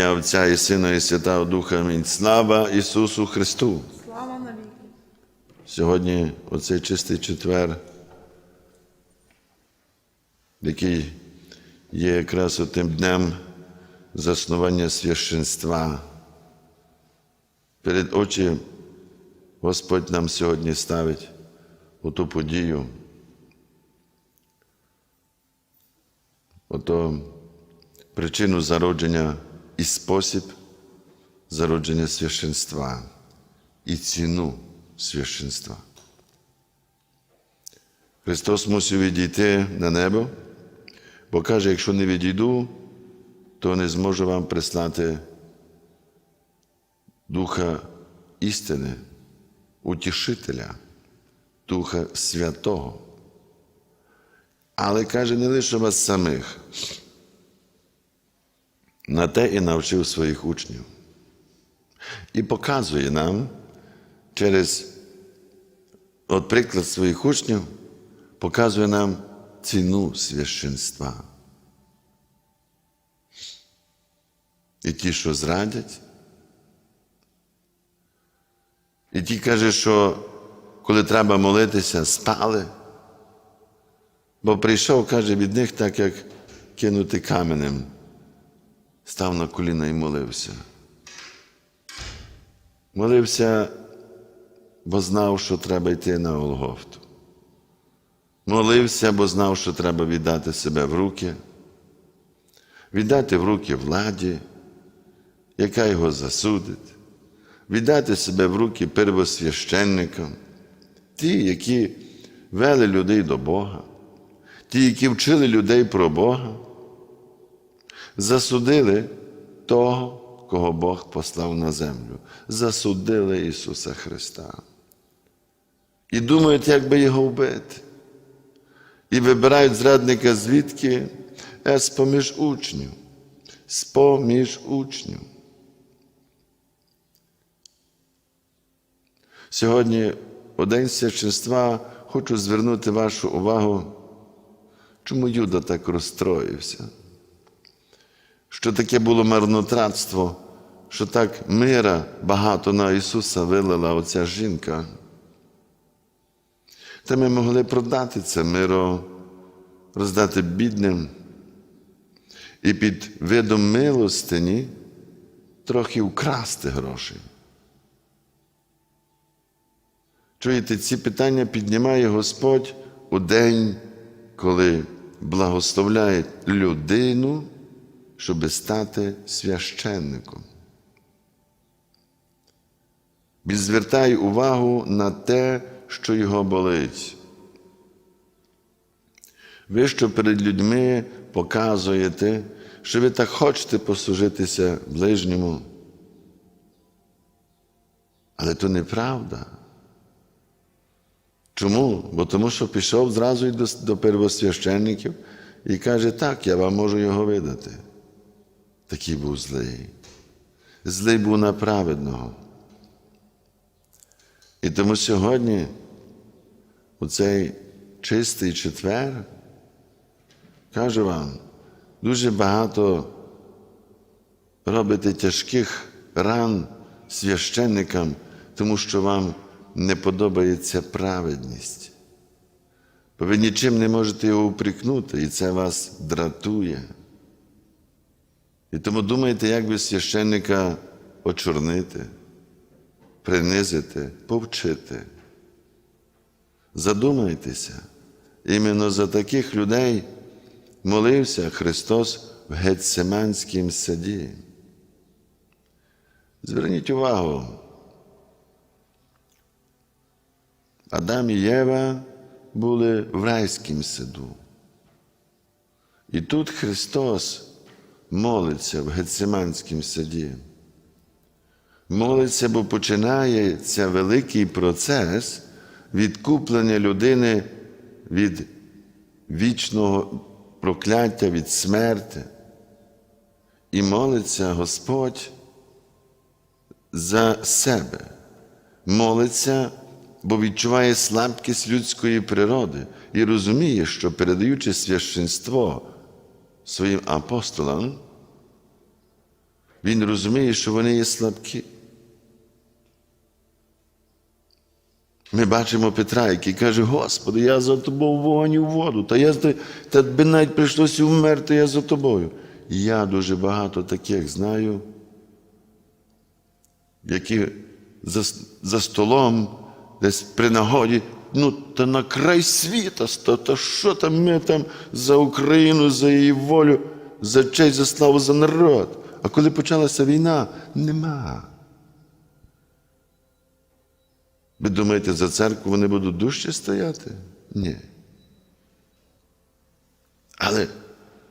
ім'я Отця і Сина, і Святого Духа. Амінь. Слава Ісусу Христу! Слава навіки. Сьогодні оцей чистий четвер, який є якраз тим днем заснування священства. Перед очі Господь нам сьогодні ставить у ту подію. Ото причину зародження і спосіб зародження священства і ціну священства. Христос мусив відійти на небо, бо каже, якщо не відійду, то не зможу вам прислати Духа істини, утішителя, Духа Святого. Але каже, не лише вас самих. На те і навчив своїх учнів. І показує нам через от приклад своїх учнів, показує нам ціну священства. І ті, що зрадять, і ті каже, що коли треба молитися, спали. Бо прийшов, каже, від них так, як кинути каменем, став на коліна і молився. Молився, бо знав, що треба йти на Голгофту. Молився, бо знав, що треба віддати себе в руки, віддати в руки владі, яка його засудить, віддати себе в руки первосвященникам, ті, які вели людей до Бога, ті, які вчили людей про Бога, засудили того, кого Бог послав на землю, засудили Ісуса Христа. І думають, як би його вбити. І вибирають зрадника звідки? Е, з-поміж учнів. З-поміж учнів. Сьогодні, у День священства, хочу звернути вашу увагу, чому Юда так розстроївся. Що таке було марнотратство, що так мира багато на Ісуса вилила оця жінка. Та ми могли продати це миро, роздати бідним і під видом милостині трохи вкрасти гроші. Чуєте, ці питання піднімає Господь у день, коли благословляє людину, щоб стати священником. Він звертає увагу на те, що його болить. Ви, що перед людьми показуєте, що ви так хочете послужитися ближньому. Але то неправда. Чому? Бо тому, що пішов зразу й до, до первосвященників і каже, так, я вам можу його видати. Такий був злий. Злий був на праведного. І тому сьогодні, у цей чистий четвер, кажу вам, дуже багато робите тяжких ран священникам, тому що вам не подобається праведність. Бо ви нічим не можете його упрекнути, і це вас дратує. І тому думайте, як би священника очорнити, принизити, повчити. Задумайтеся, іменно за таких людей молився Христос в Гетсиманському саді. Зверніть увагу, Адам і Єва були в райському саду. І тут Христос молиться в Гетсиманському саді. Молиться, бо починається великий процес відкуплення людини від вічного прокляття, від смерти. І молиться Господь за себе. Молиться, бо відчуває слабкість людської природи і розуміє, що передаючи священство своїм апостолам, Він розуміє, що вони є слабкі. Ми бачимо Петра, який каже, Господи, я за тобою вогонь і воду, та я та би навіть прийшлося вмерти, я за тобою. Я дуже багато таких знаю, які за, за столом, десь при нагоді, ну, та на край світа, та, та що там ми там за Україну, за її волю, за честь, за славу, за народ. А коли почалася війна, нема. Ви думаєте, за церкву вони будуть дужче стояти? Ні. Але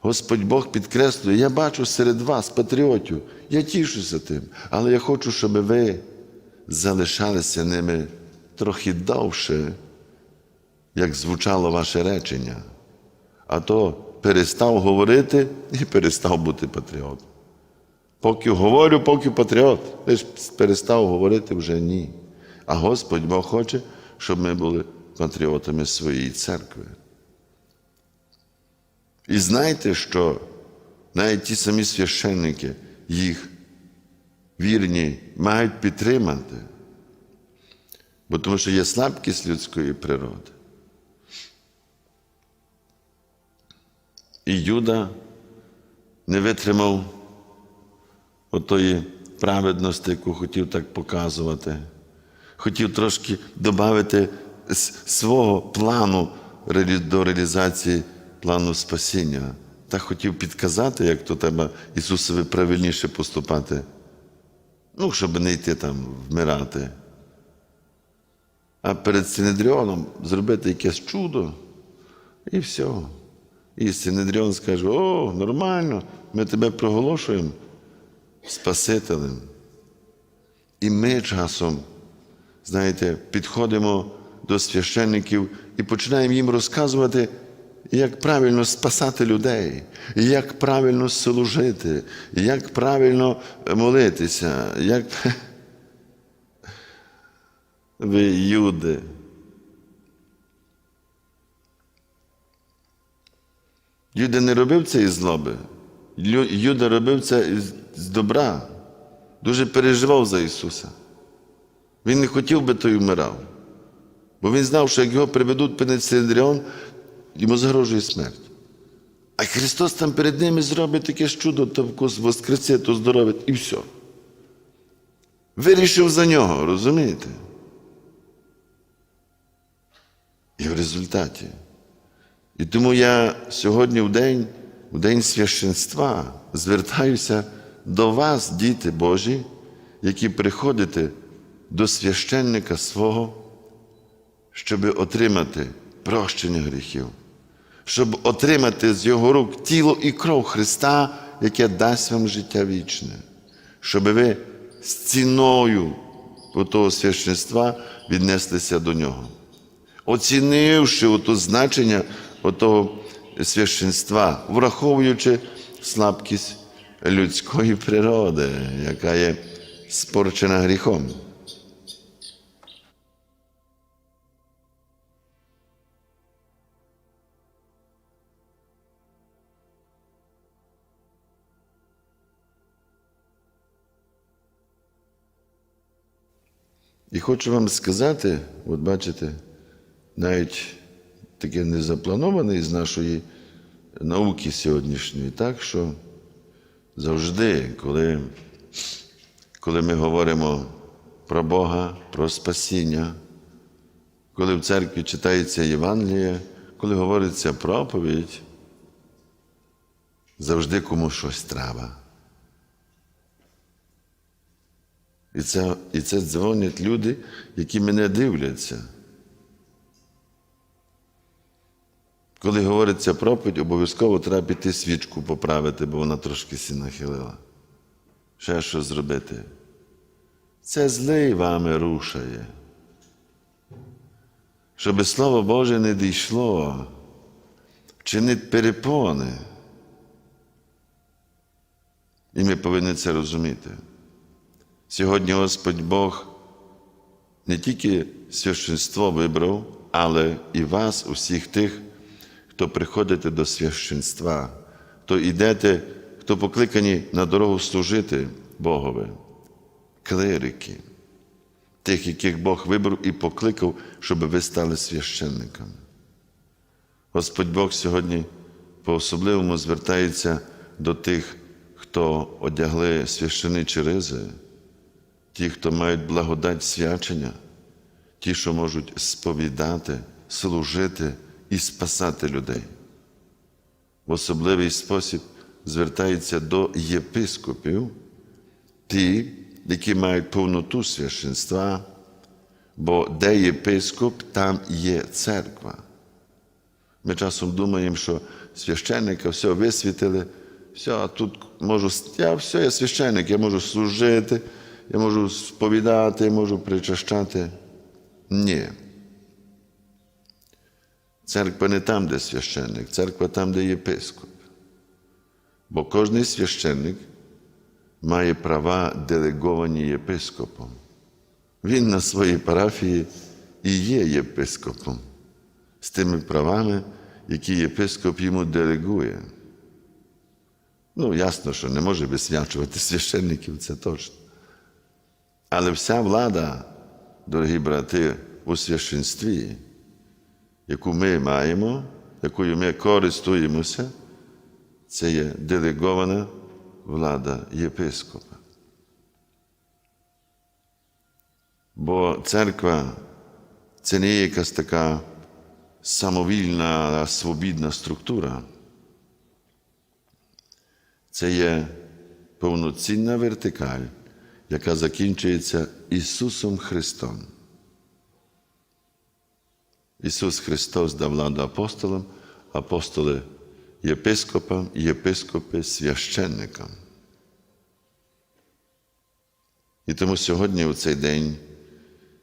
Господь Бог підкреслює, я бачу серед вас, патріотів, я тішуся тим, але я хочу, щоб ви залишалися ними трохи довше, як звучало ваше речення. А то перестав говорити і перестав бути патріотом. Поки говорю, поки патріот. Лиш перестав говорити вже ні. А Господь Бог хоче, щоб ми були патріотами своєї церкви. І знайте, що навіть ті самі священники їх вірні мають підтримати, бо тому що є слабкість людської природи. І Юда не витримав отої праведності, яку хотів так показувати. Хотів трошки додати свого плану до реалізації плану спасіння. Та хотів підказати, як то треба Ісусові правильніше поступати. Ну, щоб не йти там вмирати. А перед Синедріоном зробити якесь чудо і все. І Синедріон скаже: о, нормально, ми тебе проголошуємо Спасителем. І ми часом, знаєте, підходимо до священників і починаємо їм розказувати, як правильно спасати людей, як правильно служити, як правильно молитися, як. Ви юди. Юда не робив це із злоби. Юда робив це з добра, дуже переживав за Ісуса. Він не хотів би той вмирав, бо він знав, що як його приведуть під Синедріон, йому загрожує смерть. А Христос там перед ними зробить таке чудо, то воскресе, то здоровить, і все. Вирішив за нього, розумієте? І в результаті. І тому я сьогодні в день, в день священства звертаюся до вас, діти Божі, які приходите до священника свого, щоб отримати прощення гріхів, щоб отримати з Його рук тіло і кров Христа, яке дасть вам життя вічне, щоб ви з ціною того священства віднеслися до Нього. Оцінивши ото значення отого священства, враховуючи слабкість людської природи, яка є спорчена гріхом. І хочу вам сказати, от бачите, навіть таке незаплановане з нашої науки сьогоднішньої, так що завжди, коли, коли ми говоримо про Бога, про спасіння, коли в церкві читається Євангеліє, коли говориться проповідь, завжди комусь щось треба. І це, і це дзвонять люди, які мене дивляться. Коли говориться проповідь, обов'язково треба піти свічку поправити, бо вона трошки сі нахилила. Ще що зробити. Це злий вами рушає. Щоб Слово Боже не дійшло, вчинить перепони. І ми повинні це розуміти. Сьогодні Господь Бог не тільки священство вибрав, але і вас, усіх тих, хто приходите до священства, то йдете хто покликані на дорогу служити Богові, клирики, тих, яких Бог вибрав і покликав, щоб ви стали священниками. Господь Бог сьогодні по-особливому звертається до тих, хто одягли священичі ризи, ті, хто мають благодать свячення, ті, що можуть сповідати, служити і спасати людей. В особливий спосіб звертається до єпископів, ті, які мають повноту священства, бо де єпископ, там є церква. Ми часом думаємо, що священника все висвітили, все, а тут можу, я все, я священник, я можу служити, я можу сповідати, я можу причащати. Ні. Церква не там, де священник, церква там, де єпископ. Бо кожний священник має права, делеговані єпископом. Він на своїй парафії і є єпископом з тими правами, які єпископ йому делегує. Ну, ясно, що не може висвячувати священників, це точно. Але вся влада, дорогі брати, у священстві, яку ми маємо, якою ми користуємося, це є делегована влада єпископа. Бо церква це не є якась така самовільна, свобідна структура. Це є повноцінна вертикаль, яка закінчується Ісусом Христом. Ісус Христос дав владу апостолам, апостоли єпископам, єпископи священникам. І тому сьогодні, у цей день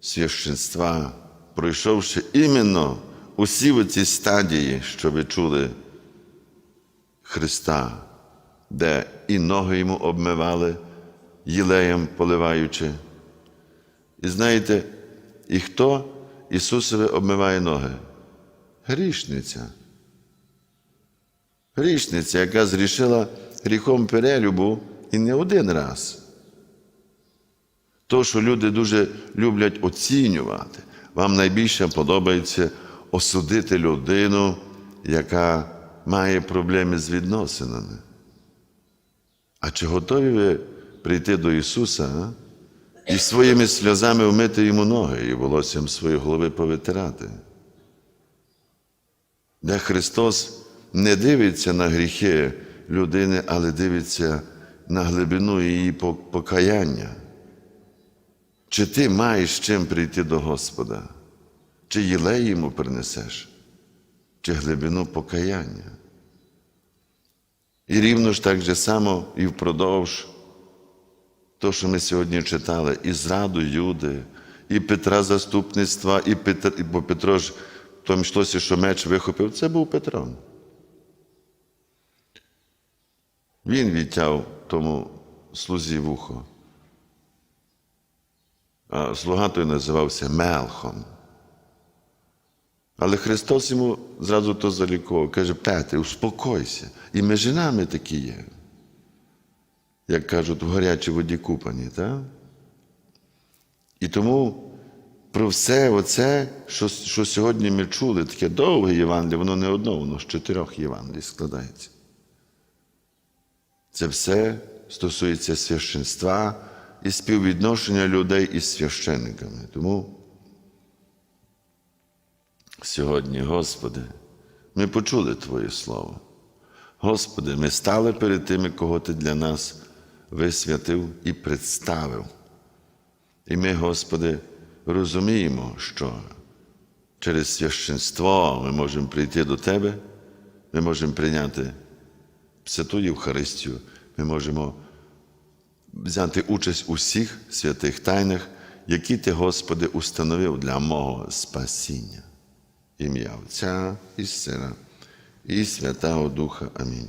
священства, пройшовши іменно усі ці стадії, що ви чули Христа, де і ноги йому обмивали, їлеєм поливаючи. І знаєте, і хто Ісусові обмиває ноги? Грішниця. Грішниця, яка зрішила гріхом перелюбу і не один раз. То, що люди дуже люблять оцінювати, вам найбільше подобається осудити людину, яка має проблеми з відносинами. А чи готові ви прийти до Ісуса а? І своїми сльозами вмити йому ноги і волоссям своєї голови повитирати? Де Христос не дивиться на гріхи людини, але дивиться на глибину її покаяння. Чи ти маєш чим прийти до Господа? Чи їлей йому принесеш, чи глибину покаяння? І рівно ж так же само і впродовж того, що ми сьогодні читали, і зраду Юди, і Петра заступництва, і Петр, бо Петро ж в тому йшлося, що меч вихопив, це був Петро. Він відтяв тому слузі вухо. А слуга той називався Мелхом. Але Христос йому зразу то залікував. Каже, Петре, успокойся. І між нами такі є. Як кажуть, в гарячій воді купані. Так? І тому про все оце, що, що сьогодні ми чули, таке довге Євангеліє, воно не одно, воно з чотирьох Євангелій складається. Це все стосується священства і співвідношення людей із священниками. Тому сьогодні, Господи, ми почули Твоє Слово. Господи, ми стали перед тими, кого Ти для нас висвятив і представив. І ми, Господи, розуміємо, що через священство ми можемо прийти до Тебе, ми можемо прийняти Святу Євхаристію, ми можемо взяти участь у всіх святих тайнах, які Ти, Господи, установив для мого спасіння. Ім'я Отця і Сина, і Святого Духа. Амінь.